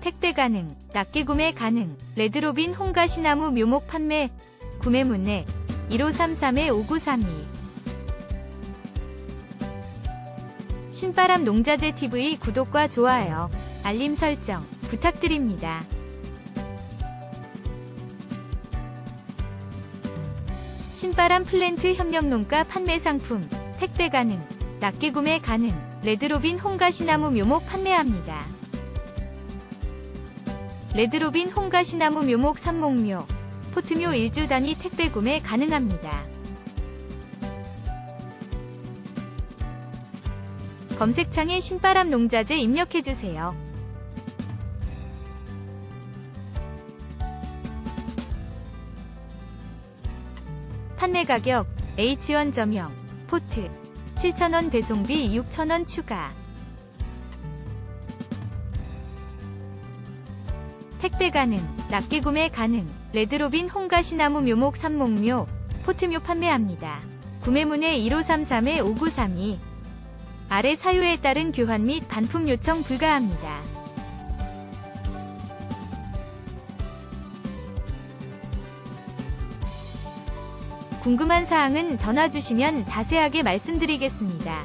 택배 가능, 낱개 구매 가능, 레드로빈 홍가시나무 묘목 판매, 구매 문의 1533-5932 신바람 농자재 TV 구독과 좋아요, 알림 설정 부탁드립니다. 신바람 플랜트 협력농가 판매 상품, 택배 가능, 낱개 구매 가능, 레드로빈 홍가시나무 묘목 판매합니다. 레드로빈 홍가시나무 묘목 삼목묘, 포트묘 1주 단위 택배 구매 가능합니다. 검색창에 신바람 농자재 입력해주세요. 판매 가격 H1 점형 포트 7,000원 배송비 6,000원 추가 택배 가능, 낱개 구매 가능, 레드로빈 홍가 시나무 묘목 삼목묘, 포트묘 판매합니다. 구매문의 1533-5932 아래 사유에 따른 교환 및 반품 요청 불가합니다. 궁금한 사항은 전화 주시면 자세하게 말씀드리겠습니다.